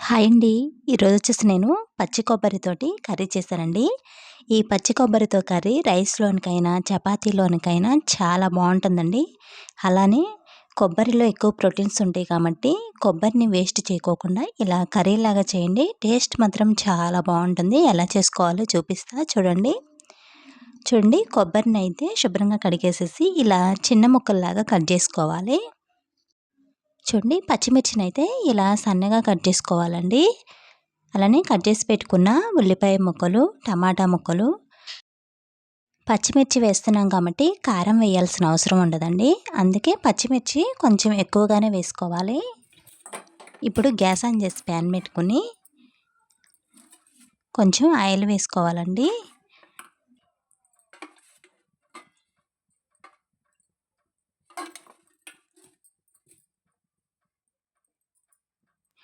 Hi అండి. ఈరోజు వచ్చేసి నేను పచ్చి కొబ్బరితోటి కర్రీ చేశానండి. ఈ పచ్చి కొబ్బరితో కర్రీ రైస్లోనికైనా చపాతీలోనికైనా చాలా బాగుంటుందండి. అలానే కొబ్బరిలో ఎక్కువ ప్రోటీన్స్ ఉంటాయి కాబట్టి కొబ్బరిని వేస్ట్ చేయకోకుండా ఇలా కర్రీలాగా చేయండి. టేస్ట్ మాత్రం చాలా బాగుంటుంది. ఎలా చేసుకోవాలో చూపిస్తా. చూడండి. చూడండి కొబ్బరిని అయితే శుభ్రంగా కడిగేసేసి ఇలా చిన్న ముక్కల్లాగా కట్ చేసుకోవాలి. చూడండి పచ్చిమిర్చిని అయితే ఇలా సన్నగా కట్ చేసుకోవాలండి. అలానే కట్ చేసి పెట్టుకున్న ఉల్లిపాయ ముక్కలు టమాటా ముక్కలు. పచ్చిమిర్చి వేస్తున్నాం కాబట్టి కారం వేయాల్సిన అవసరం ఉండదండి. అందుకే పచ్చిమిర్చి కొంచెం ఎక్కువగానే వేసుకోవాలి. ఇప్పుడు గ్యాస్ ఆన్ చేసి ప్యాన్ పెట్టుకుని కొంచెం ఆయిల్ వేసుకోవాలండి.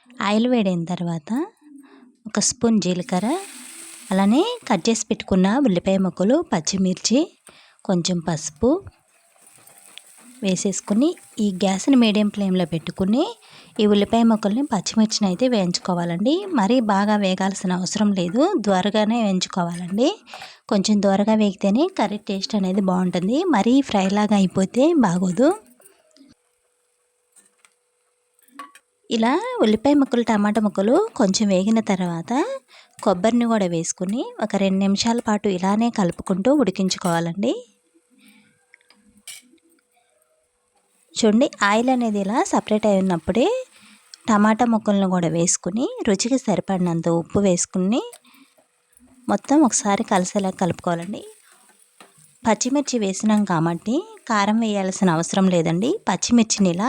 ఆయిల్ వేడైన తర్వాత ఒక స్పూన్ జీలకర్ర అలానే కట్ చేసి పెట్టుకున్న ఉల్లిపాయ ముక్కలు పచ్చిమిర్చి కొంచెం పసుపు వేసేసుకుని ఈ గ్యాస్ని మీడియం ఫ్లేమ్లో పెట్టుకుని ఈ ఉల్లిపాయ ముక్కల్ని పచ్చిమిర్చిని అయితే వేయించుకోవాలండి. మరీ బాగా వేగాల్సిన అవసరం లేదు. త్వరగానే వేయించుకోవాలండి. కొంచెం త్వరగా వేగితేనే కర్రీ టేస్ట్ అనేది బాగుంటుంది. మరీ ఫ్రైలాగా అయిపోతే బాగోదు. ఇలా ఉల్లిపాయ ముక్కలు టమాటా ముక్కలు కొంచెం వేగిన తర్వాత కొబ్బరిని కూడా వేసుకుని ఒక రెండు నిమిషాల పాటు ఇలానే కలుపుకుంటూ ఉడికించుకోవాలండి. చూడండి ఆయిల్ అనేది ఇలా సపరేట్ అయినప్పుడే టమాటా ముక్కలను కూడా వేసుకుని రుచికి సరిపడినంత ఉప్పు వేసుకుని మొత్తం ఒకసారి కలిసేలా కలుపుకోవాలండి. పచ్చిమిర్చి వేసినాం కాబట్టి కారం వేయాల్సిన అవసరం లేదండి. పచ్చిమిర్చిని ఇలా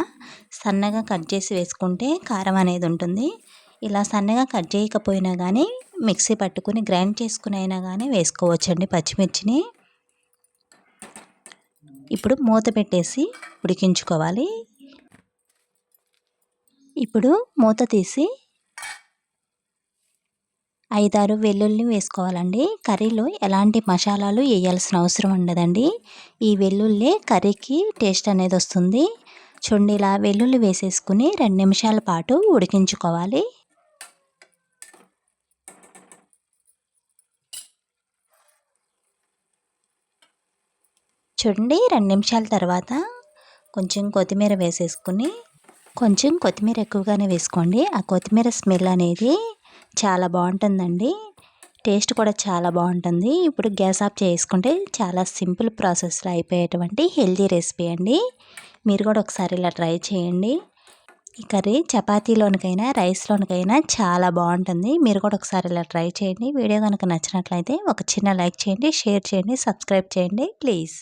సన్నగా కట్ చేసి వేసుకుంటే కారం అనేది ఉంటుంది. ఇలా సన్నగా కట్ చేయకపోయినా కానీ మిక్సీ పట్టుకుని గ్రైండ్ చేసుకుని అయినా కానీ వేసుకోవచ్చండి పచ్చిమిర్చిని. ఇప్పుడు మూత పెట్టేసి ఉడికించుకోవాలి. ఇప్పుడు మూత తీసి ఐదారు వెల్లుల్లిని వేసుకోవాలండి. కర్రీలో ఎలాంటి మసాలాలు వేయాల్సిన అవసరం ఉండదండి. ఈ వెల్లుల్లి కర్రీకి టేస్ట్ అనేది వస్తుంది. చూడండి ఇలా వెల్లుల్లి వేసేసుకుని రెండు నిమిషాల పాటు ఉడికించుకోవాలి. చూడండి రెండు నిమిషాల తర్వాత కొంచెం కొత్తిమీర వేసేసుకుని కొంచెం కొత్తిమీర ఎక్కువగానే వేసుకోండి. ఆ కొత్తిమీర స్మెల్ అనేది చాలా బాగుంటుందండి. టేస్ట్ కూడా చాలా బాగుంటుంది. ఇప్పుడు గ్యాస్ ఆఫ్ చేసుకుంటే చాలా సింపుల్ ప్రాసెస్లో అయిపోయేటువంటి హెల్దీ రెసిపీ అండి. మీరు కూడా ఒకసారి ఇలా ట్రై చేయండి. ఈ కర్రీ చపాతీలోనికైనా రైస్లోనికైనా చాలా బాగుంటుంది. మీరు కూడా ఒకసారి ఇలా ట్రై చేయండి. వీడియో కనుక నచ్చినట్లయితే ఒక చిన్న లైక్ చేయండి షేర్ చేయండి సబ్స్క్రైబ్ చేయండి ప్లీజ్.